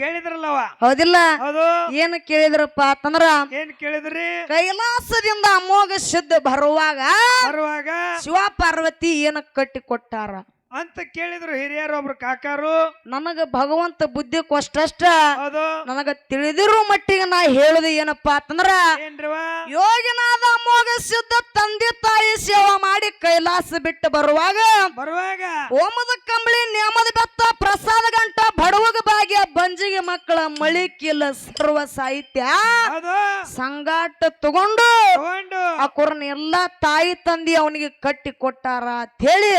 ಕೇಳಿದ್ರಲ್ಲವ ಹೌದಿಲ್ಲ? ಹೌದು. ಏನ್ ಕೇಳಿದ್ರಪ್ಪ ಅಂತಂದ್ರ ಏನ್ ಕೇಳಿದ್ರಿ? ಕೈಲಾಸದಿಂದ ಅಮೋಘ ಸಿದ್ಧ ಬರುವಾಗ ಬರುವಾಗ ಶಿವ ಪಾರ್ವತಿ ಏನ ಕಟ್ಟಿ ಕೊಟ್ಟಾರ? ಅಂತ ಕೇಳಿದ್ರು ಹಿರಿಯರು ಒಬ್ರು ಕಾಕಾರು. ನನಗ ಭಗವಂತ ಬುದ್ಧಿ ಕೊಷ್ಟಷ್ಟ. ನನಗ ತಿಳಿದಿರೋ ಮಟ್ಟಿಗೆ ನಾ ಹೇಳುದು ಏನಪ್ಪಾ ಅಂತಂದ್ರ ಏನ್ರಿವ ಯೋಗಿನಾದ ಅಮೋಘ ಸಿದ್ಧ ತಂದೆ ತಾಯಿ ಸೇವಾ ಮಾಡಿ ಕೈಲಾಸ ಬಿಟ್ಟು ಬರುವಾಗ ಬರುವಾಗ ಓಮದ ಕಂಬಳಿ ನೇಮದ ಬೆತ್ತ ಪ್ರಸಾದ ಗಂಟ ಬಡವಗ ಭಾಗ್ಯ ಮಕ್ಕಳ ಮಳಿಕಿಲ್ಲ ಸರ್ವ ಸಾಹಿತ್ಯ ಸಂಗಾಟ ತಗೊಂಡು ತಗೊಂಡು. ಆ ಕುರನ್ ಎಲ್ಲಾ ತಾಯಿ ತಂದಿ ಅವನಿಗೆ ಕಟ್ಟಿ ಕೊಟ್ಟಾರ ಅಂತ ಹೇಳಿ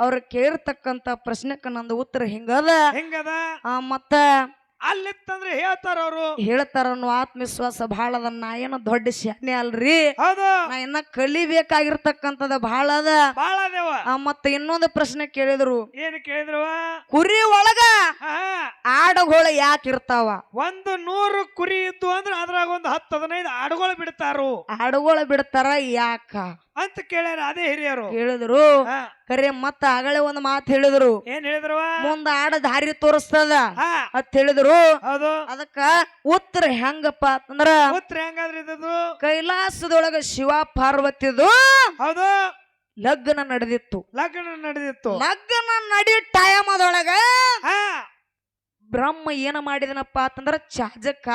ಅವ್ರು ಕೇಳಿರ್ತಕ್ಕಂತ ಪ್ರಶ್ನೆಕ್ಕ ನಂದು ಉತ್ತರ ಹಿಂಗದ? ಹಿಂಗದ? ಆ, ಮತ್ತ ಅಲ್ಲಿತ್ತಂದ್ರೆ ಹೇಳ್ತಾರ ಅವರು. ಹೇಳ್ತಾರ ಅನ್ನೋ ಆತ್ಮವಿಶ್ವಾಸ ಬಹಳ ಅದ ನಾ ಏನು ದೊಡ್ಡ ಶಾನೆ ಅಲ್ರಿ. ನಾ ಇನ್ನ ಕಲಿಬೇಕಾಗಿರ್ತಕ್ಕಂಥದ ಬಹಳ ಅದ. ಬಹಳ ಅದೇವ. ಮತ್ತ ಇನ್ನೊಂದು ಪ್ರಶ್ನೆ ಕೇಳಿದ್ರು. ಏನ್ ಕೇಳಿದ್ರು ಕುರಿ ಒಳಗ ಆಡುಗಳು ಯಾಕೆ ಇರ್ತಾವ? ಒಂದು ನೂರು ಕುರಿ ಇದ್ದು ಅಂದ್ರೆ ಅದ್ರಾಗ ಒಂದು ಹತ್ತು ಹದಿನೈದು ಆಡುಗಳು ಬಿಡ್ತಾರು. ಆಡುಗಳು ಬಿಡ್ತಾರ ಯಾಕ? ಅಂತ ಕೇಳ್ಯಾರ ಅದೇ ಹಿರಿಯರು. ಹೇಳಿದ್ರು. ಹಾ. ಕರೆ ಮತ್ತ ಆಗಳೆ ಒಂದು ಮಾತು ಹೇಳಿದ್ರು. ಏನ್ ಹೇಳಿದ್ರು? ಮುಂದ ಆಡ ದಾರಿ ತೋರಿಸ್ತದ. ಹಾ. ಅಂತ ಹೇಳಿದ್ರು. ಹೌದು. ಅದಕ್ಕ ಉತ್ತರ ಹೆಂಗಪ್ಪ ಅಂತಂದ್ರ ಉತ್ತರ ಹೆಂಗಾದ್ರಿ ಇದ್ದದ್ದು? ಕೈಲಾಸದೊಳಗ ಶಿವ ಪಾರ್ವತಿದು ಹೌದು. ಲಗ್ನ ನಡೆದಿತ್ತು. ಲಗ್ನ ನಡೆದಿತ್ತು. ಲಗ್ನ ನಡಿ ಟೈಮ್ ಅದೊಳಗ ಹಾ. ಬ್ರಹ್ಮ ಏನ ಮಾಡಿದನಪ್ಪ ಅಂತಂದ್ರ ಚಾಜಕ.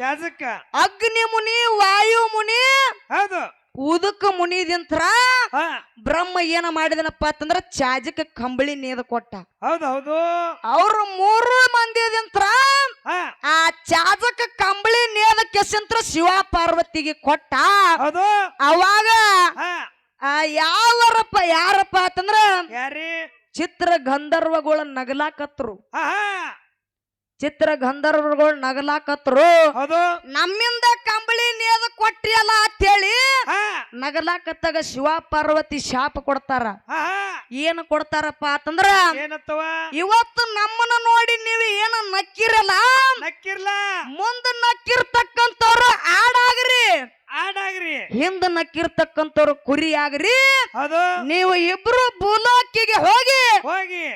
ಚಾಜಕ. ಅಗ್ನಿ ಮುನಿ ವಾಯು ಮುನಿ ಹೌದು. ಉದಕ ಮುನಿದಿಂತ್ರ ಬ್ರಹ್ಮ ಏನ ಮಾಡಿದನಪ್ಪ ಅಂತಂದ್ರ ಚಾಜಕ ಕಂಬಳಿ ನೇದ ಕೊಟ್ಟ. ಹೌದು ಹೌದು. ಅವ್ರು ಮೂರು ಮಂದಿದಿಂತ್ರ ಆ ಚಾಜಕ ಕಂಬಳಿ ನೇದ ಕೆಸಂತ್ರ ಶಿವ ಪಾರ್ವತಿಗೆ ಕೊಟ್ಟ. ಹೌದು. ಅವಾಗ ಯಾವರಪ್ಪ ಯಾರಪ್ಪ ಅಂತಂದ್ರ ಯಾರಿ? ಚಿತ್ರ ಗಂಧರ್ವಗಳ ನಗಲಾಕತ್ರು. ಚಿತ್ರ ಗಂಧರ್ವಗಳು ನಗಲಾಕತ್ರು ನಮ್ಮಿಂದ ಕಂಬಳಿ ನೇದ ಕೊಟ್ಟಿಯಲ್ಲ ಅಂತೇಳಿ ನಗಲಾಕತ್ತಾಗ ಶಿವ ಪಾರ್ವತಿ ಶಾಪ ಕೊಡ್ತಾರ. ಏನು ಕೊಡ್ತಾರಪ್ಪ ಅಂತಂದ್ರ ಇವತ್ತು ನಮ್ಮನ್ನ ನೋಡಿ ನೀವು ಏನ ನಕ್ಕಿರಲ್ಲ? ನಕ್ಕಿರ್ಲ. ಮುಂದ ನಕ್ಕಿರ್ತಕ್ಕಂಥವ್ರು ಆಡಾಗ್ರಿ. ಆಡಾಗ್ರಿ. ಹಿಂದ ನಕ್ಕಿರ್ತಕ್ಕಂಥವ್ರು ಕುರಿ ಆಗ್ರಿ. ಅದು ನೀವು ಇಬ್ರು ಭೂಲೋಕಿಗೆ ಹೋಗಿ ಹೋಗಿ.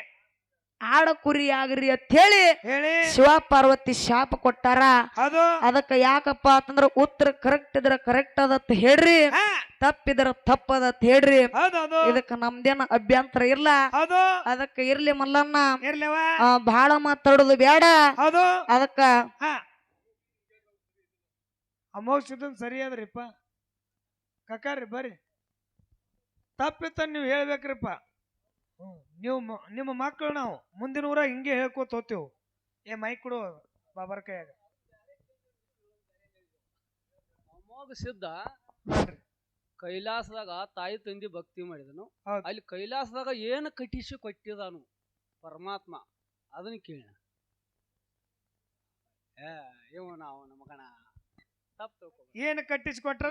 ಆಡ ಕುರಿ ಆಗ್ರಿ ಅಂತ ಹೇಳಿ. ಹೇಳಿ ಶಿವ ಪಾರ್ವತಿ ಶಾಪ ಕೊಟ್ಟಾರ. ಅದು? ಅದಕ್ಕ ಯಾಕಪ್ಪ ಅಂತಂದ್ರ ಉತ್ತರ ಕರೆಕ್ಟ್ ಇದ್ರ ಕರೆಕ್ಟ್ ಅದತ್ ಹೇಳ್ರಿ. ಹಾ. ತಪ್ಪಿದ್ರ ತಪ್ಪದತ್ ಹೇಳ್ರಿ. ಹೌದು ಇದಕ್ಕೆ ಇದಕ್ಕ ನಮ್ದೇನ ಅಭ್ಯಂತರ ಇಲ್ಲ. ಹೌದು. ಅದಕ್ಕ ಇರ್ಲಿ ಮಲ್ಲಣ್ಣ. ಇರ್ಲವ? ಆ, ಬಹಳ ಮಾತಾಡೋದು ಬೇಡ ಹೌದು. ಅದಕ್ಕ ಹಾ. ಅಮೋಕ್ಷದನ್ ಸರಿ ಅದ್ರಿಪ್ಪ. ಕಕ್ಕಾರಿ ಬರ್ರಿ. ತಪ್ಪಿತ್ತ ನೀವು ಹೇಳ್ಬೇಕ್ರಿಪ್ಪ. ನೀವು ಮ- ನಿಮ್ಮ ಮಕ್ಕಳು ನಾವು ಮುಂದಿನ ಊರಾಗ ಹಿಂಗೆ ಹೇಳ್ಕೋತ ಹೋಗ್ತೇವು. ಏ ಮೈಕ್ ಕೊಡು ಬಾಬರ ಕೈಯಾಗ. ಅಮೋಘ ಸಿದ್ಧ ಕೈಲಾಸದಾಗ ತಾಯಿ ತಂದಿ ಭಕ್ತಿ ಮಾಡಿದನು. ಹೌದು. ಅಲ್ಲಿ ಕೈಲಾಸದಾಗ ಏನು ಕಟ್ಟಿಸಿ ಕೊಟ್ಟಿದಾನು ಪರಮಾತ್ಮ? ಅದನ್ನ ಕೇಳ ಏ ಇವ ನಾವು ನಮಗಣ ಏನ್ ಕಟ್ಟಿಸಿಕೊಟ್ರ.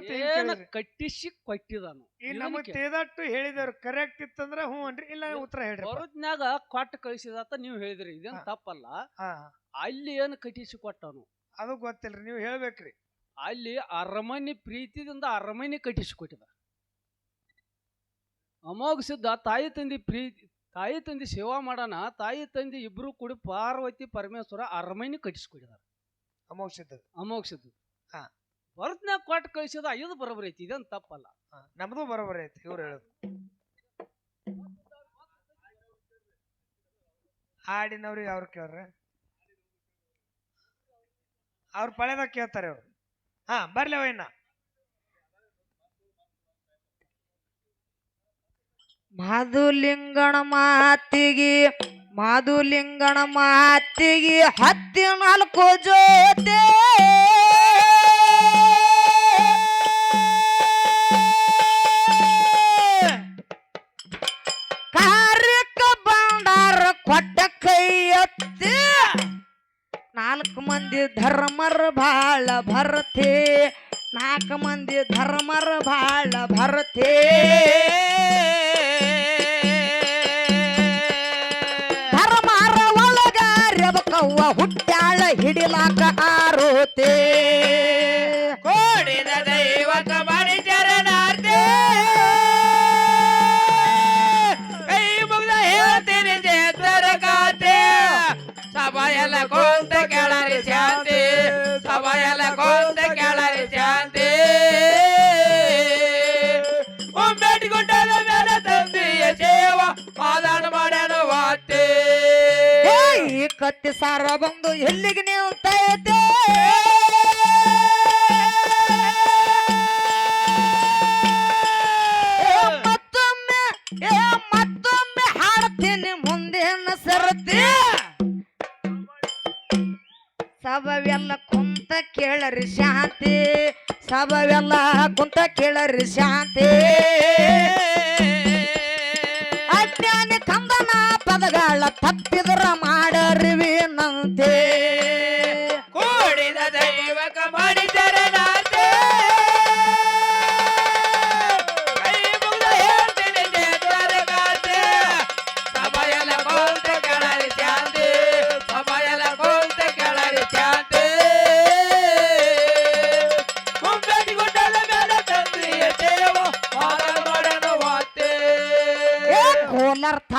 ಕಟ್ಟಿಸಿ ಕೊಟ್ಟಿದಾನು. ನಮಗ್ ತೇದಟ್ಟು ಹೇಳಿದವ್ರು ಕರೆಕ್ಟ್ ಇತ್ತಂದ್ರ ಹ್ಞೂ ಅನ್ರಿ ಇಲ್ಲ ಉತ್ತರ ಹೇಳ್ರಿ ಬರೋದ್ನಾಗ ಕೊಟ್ಟು ಕಳಿಸಿದಾತ ನೀವು ಹೇಳಿದ್ರಿ ಇದೇನ್ ತಪ್ಪಲ್ಲ. ಅಲ್ಲಿ ಏನ್ ಕಟ್ಟಿಸಿ ಕೊಟ್ಟನು? ಅದು ಗೊತ್ತಿಲ್ರಿ ನೀವು ಹೇಳ್ಬೇಕ್ರಿ. ಅಲ್ಲಿ ಅರಮನೆ ಪ್ರೀತಿದಿಂದ ಅರಮನೆ ಕಟ್ಟಿಸಿಕೊಟ್ಟಿದ ಅಮೋಘ ಸಿದ್ಧ ತಾಯಿ ತಂದೆ ಪ್ರೀತಿ ತಾಯಿ ತಂದೆ ಸೇವಾ ಮಾಡೋಣ ತಾಯಿ ತಂದೆ ಇಬ್ರು ಕೂಡಿ ಪಾರ್ವತಿ ಪರಮೇಶ್ವರ ಅರಮನೆ ಕಟ್ಟಿಸಿಕೊಟ್ಟಿದ್ದಾರೆ ಅಮೋಘ ಸಿದ್ಧ ಅಮೋಘ ಸಿದ್ಧ ಹಾ. ಭರತ್ನ್ಯಾಗ ಕೊಟ್ಟು ಕಳಿಸೋದು ಐದು ಬರೋಬರಿ ಐತಿ ಇದೊಂದು ತಪ್ಪಲ್ಲ. ನಮ್ದು ಬರೋಬರಿ ಐತಿ ಇವ್ರು ಹೇಳೋದು. ಹಾಡಿನವ್ರಿಗೆ ಅವ್ರು ಕೇಳ್ರೆ. ಅವ್ರ ಪಳೆದಾಗ ಕೇಳ್ತಾರೆ ಅವ್ರು ಹಾ ಬರ್ಲಿ ಅವ ಮಾಧುಲಿಂಗಣ ಮಾತಿಗೆ ಮಾಧುಲಿಂಗಣ ಮಾತಿಗೆ ಹತ್ತಿ ನಾಲ್ಕು ಜೋತೆ. ಕೊಟ್ಟ ಕೈ ನಾಲ್ಕು ಮಂದಿ ಧರ್ಮರ ಬಾಳ ಭರತೆ, ನಾಲ್ಕು ಮಂದಿ ಧರ್ಮರ ಬಾಳ ಭರತೆ. ಧರ್ಮರ ಒಳಗ ರೆಬಕವ್ವ ಹುಟ್ಟ್ಯಾಳ ಹಿಡಿಲಾಕ ಆರೋತೆ. ಎಲ್ಲ ಕೊಂತ ಕೇಳರಿ ಶಾಂತಿ. ಸಭೆಯಲ್ಲ ಕುಂತ ಕೇಳರಿ ಶಾಂತಿ. ಒಮ್ಮೆಟಿ ಗುಡ್ಡದ ಮೇಲೆ ತಂದೆಯ ಸೇವ ಮಾದಾಡ ಮಾಡ್ಯಾನ ವಾತೆ. ಈ ಕತ್ತಿ ಸಾರ ಬಂದು ಎಲ್ಲಿಗೆ ನೀವು ಏ, ಸಭವೆಲ್ಲ ಕುಂತ ಕೇಳರಿ ಶಾಂತಿ. ಸಭವೆಲ್ಲ ಕುಂತ ಕೇಳರಿ ಶಾಂತಿ. ಅಜ್ಞಾನಿ ಕಂದನ ಪದಗಳ ತಪ್ಪಿದ್ರ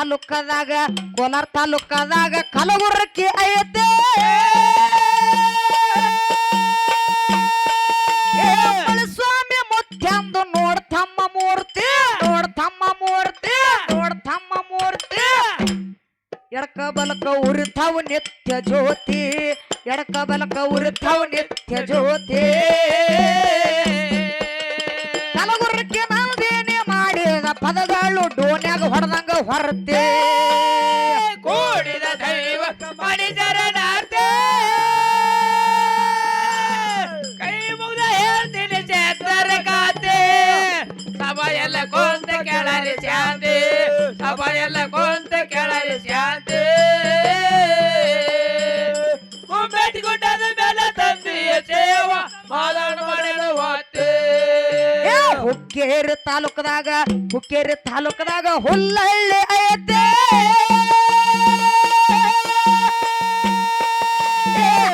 ತಾಲೂಕದಾಗ, ಕೋಲಾರ ತಾಲೂಕದಾಗ ಕಲಬುರಕ್ಕೆ ಐತೆ. ಸ್ವಾಮಿ ಮುತ್ಯಂದು ನೋಡ್ತಮ್ಮ ಮೂರ್ತಿ ನೋಡ್ತಮ್ಮ ಮೂರ್ತಿ ನೋಡ್ತಮ್ಮ ಮೂರ್ತಿ. ಎಡಕ ಬಲಕ ಉರಿತಾವು ನಿತ್ಯ ಜ್ಯೋತಿ, ಎಡಕ ಬಲಕ ಉರಿತಾವು ನಿತ್ಯ ಜ್ಯೋತಿ. ಪದಗಳು ಡೋನ್ಯಾಗ ಹೊಡೆದಂಗ ಹೊರತೆ. ಕೂಡಿದ ದೈವ ಮಣಿದರ ನಾತೆ. ಕೈ ಮುಗ್ದ ಹೇಳ್ತೀನಿ ಚೇತರ ಕಾತೆ. ಸಭ ಎಲ್ಲ ಕೊಂತ ಕೆಳರಿ ಶಾಂತಿ ಸಭೆಯಲ್ಲ ಕೊಂತ ಕೆಳರಿ ಶಾಂತಿ ಕುಂಬೇಟಿ ಗುಡ್ಡದ ಮೇಲೆ ತಂದಿಯ ಸೇವ. ವಾತೆ ಏ, ಹುಕ್ಕೇರಿ ತಾಲೂಕದಾಗ ಹುಕ್ಕೇರಿ ತಾಲೂಕದಾಗ ಹುಲ್ಲಹಳ್ಳಿ ಐತೆ.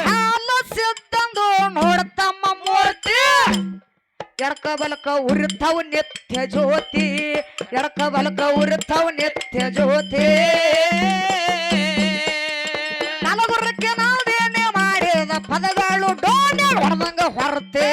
ಹಾಲು ಸಿದ್ದಂದು ನೋಡ್ತಮ್ಮ ಮೂರ್ತಿ. ಎಡಕ ಬಲಕ ಉರಿತಾವು ನಿತ್ಯ ಜ್ಯೋತಿ, ಎಡಕ ಬಲಕ ಉರಿತಾವು ನಿತ್ಯ ಜ್ಯೋತಿ. ನಲಗುರಕ್ಕೆ ನಾವೇನೆ ಮಾಡಿದ ಪದಗಳು ಡೋನೆ ಹೊಡೆದಂಗ ಹೊರತೆ.